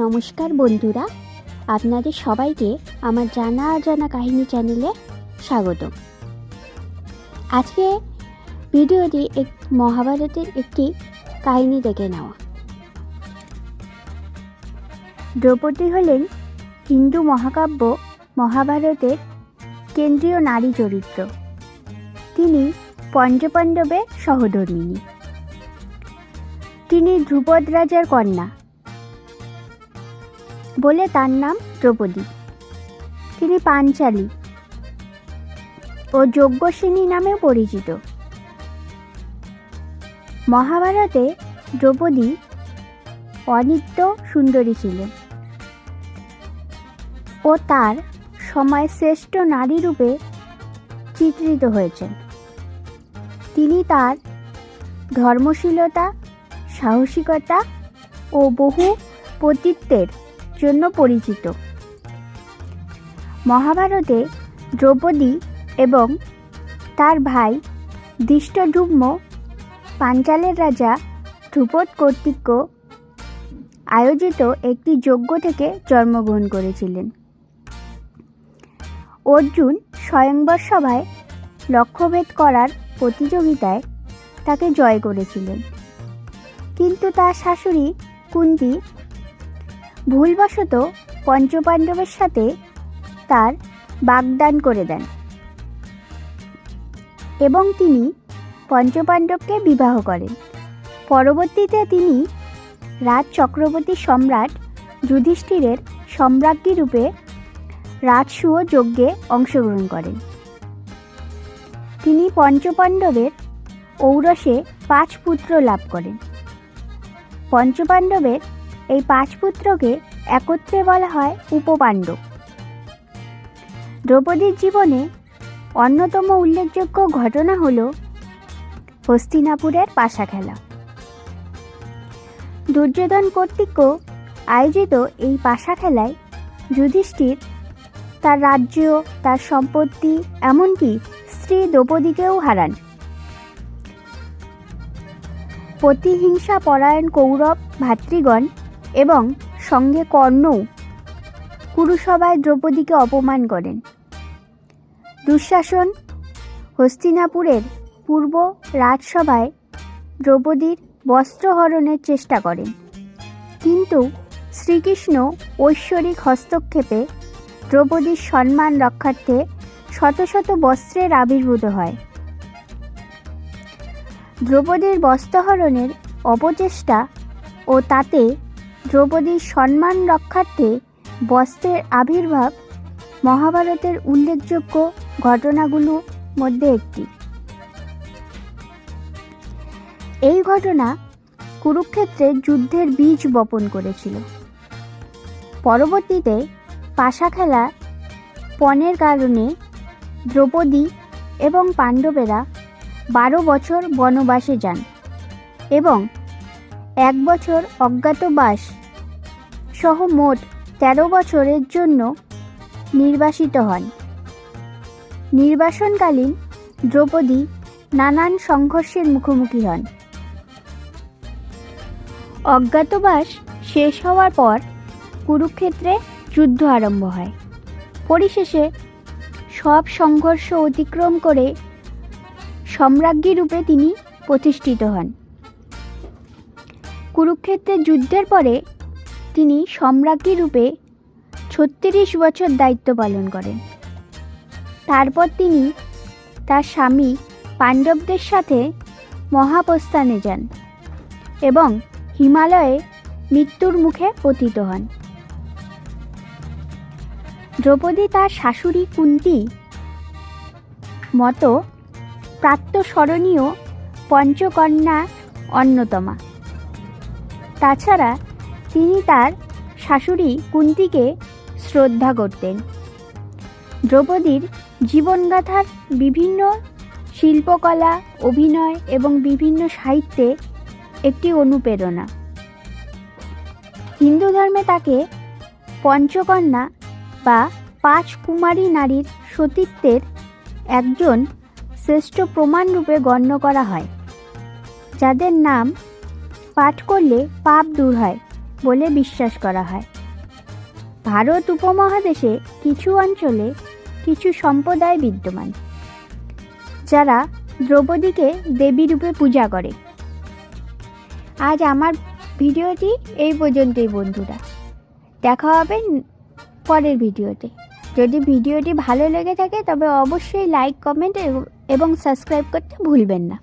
নমস্কার বন্ধুরা, আপনাদের সবাইকে আমার জানা অজানা কাহিনী চ্যানেলে স্বাগত। আজকে ভিডিওটি এক, মহাভারতের একটি কাহিনী দেখে নেওয়া। দ্রৌপদী হলেন হিন্দু মহাকাব্য মহাভারতের কেন্দ্রীয় নারী চরিত্র। তিনি পঞ্চপাণ্ডবের সহধর্মিণী। তিনি ধ্রুপদ রাজার কন্যা। বলে তার নাম দ্রৌপদী। তিনি পাঞ্চালী ও যজ্ঞসেনী নামেও পরিচিত। মহাভারতে দ্রৌপদী অনিত্য সুন্দরী ছিলেন ও তার সময় শ্রেষ্ঠ নারী রূপে চিত্রিত হয়েছেন। তিনি তার ধর্মশীলতা, সাহসিকতা ও বহু পতিত্বের জন্য পরিচিত। মহাভারতে দ্রৌপদী এবং তার ভাই দৃষ্টধুম্ন পাঞ্চালের রাজা ধ্রুপদ কর্তৃক আয়োজিত একটি যজ্ঞ থেকে জন্মগ্রহণ করেছিলেন। অর্জুন স্বয়ংবর সভায় লক্ষ্যভেদ করার প্রতিযোগিতায় তাকে জয় করেছিলেন। কিন্তু তার শাশুড়ি কুন্তি ভুলবশত পঞ্চপাণ্ডবের সাথে তার বাগদান করে দেন। এবং তিনি পঞ্চপাণ্ডবকে বিবাহ করেন। পরবর্তীতে তিনি রাজ চক্রবর্তী সম্রাট যুধিষ্ঠিরের সম্রাজ্ঞী রূপে রাজসূয় যজ্ঞে অংশগ্রহণ করেন। তিনি পঞ্চপাণ্ডবের ঔরসে পাঁচ পুত্র লাভ করেন। পঞ্চপাণ্ডবের এই পাঁচ পুত্রকে একত্রে বলা হয় উপপাণ্ডব। দ্রৌপদীর জীবনে অন্যতম উল্লেখযোগ্য ঘটনা হল হস্তিনাপুরের পাশা খেলা। দুর্যোধন কর্তৃক আয়োজিত এই পাশা খেলায় যুধিষ্ঠির তার রাজ্য, তার সম্পত্তি, এমনকি স্ত্রী দ্রৌপদীকেও হারান। প্রতিহিংসা পরায়ণ কৌরব ভাতৃগণ এবং সঙ্গে কর্ণও কুরুসভায় দ্রৌপদীকে অপমান করেন। দুঃশাসন হস্তিনাপুরের পূর্ব রাজসভায় দ্রৌপদীর বস্ত্রহরণের চেষ্টা করেন। কিন্তু শ্রীকৃষ্ণ ঐশ্বরিক হস্তক্ষেপে দ্রৌপদীর সম্মান রক্ষার্থে শত শত বস্ত্রের আবির্ভূত হয়। দ্রৌপদীর বস্ত্রহরণের অপচেষ্টা ও তাতে দ্রৌপদীর সম্মান রক্ষার্থে বস্ত্রের আবির্ভাব মহাভারতের উল্লেখযোগ্য ঘটনাগুলোর মধ্যে একটি। এই ঘটনা কুরুক্ষেত্রে যুদ্ধের বীজ বপন করেছিল। পরবর্তীতে পাশা খেলা পণের কারণে দ্রৌপদী এবং পাণ্ডবেরা বারো বছর বনবাসে যান এবং এক বছর অজ্ঞাতবাস সহ মোট তেরো বছরের জন্য নির্বাসিত হন। নির্বাসনকালীন দ্রৌপদী নানান সংঘর্ষের মুখোমুখি হন। অজ্ঞাতবাস শেষ হওয়ার পর কুরুক্ষেত্রে যুদ্ধ আরম্ভ হয়। পরিশেষে সব সংঘর্ষ অতিক্রম করে সম্রাজ্ঞী রূপে তিনি প্রতিষ্ঠিত হন। কুরুক্ষেত্রের যুদ্ধের পরে তিনি সম্রাজ্ঞী রূপে ছত্রিশ বছর দায়িত্ব পালন করেন। তারপর তিনি তার স্বামী পাণ্ডবদের সাথে মহাপ্রস্থানে যান এবং হিমালয়ে মৃত্যুর মুখে পতিত হন। দ্রৌপদী তার শাশুড়ি কুন্তি মতো প্রাত্যস্মরণীয় পঞ্চকন্যা অন্যতমা। তাছাড়া তিনি তার শাশুড়ি কুন্তিকে শ্রদ্ধা করতেন। দ্রৌপদীর জীবনগাথার বিভিন্ন শিল্পকলা, অভিনয় এবং বিভিন্ন সাহিত্যে একটি অনুপ্রেরণা। হিন্দু ধর্মে তাকে পঞ্চকন্যা বা পাঁচ কুমারী নারীর সতীত্বের একজন শ্রেষ্ঠ প্রমাণরূপে গণ্য করা হয়, যাদের নাম পাঠ করলে পাপ দূর হয় বলে বিশ্বাস করা হয়। ভারত উপমহাদেশে কিছু অঞ্চলে কিছু সম্প্রদায় বিদ্যমান, যারা দ্রৌপদীকে দেবী রূপে পূজা করে। আজ আমার ভিডিওটি এই পর্যন্তই বন্ধুরা। দেখা হবে পরের ভিডিওতে। যদি ভিডিওটি ভালো লেগে থাকে তবে অবশ্যই লাইক কমেন্ট এবং সাবস্ক্রাইব করতে ভুলবেন না।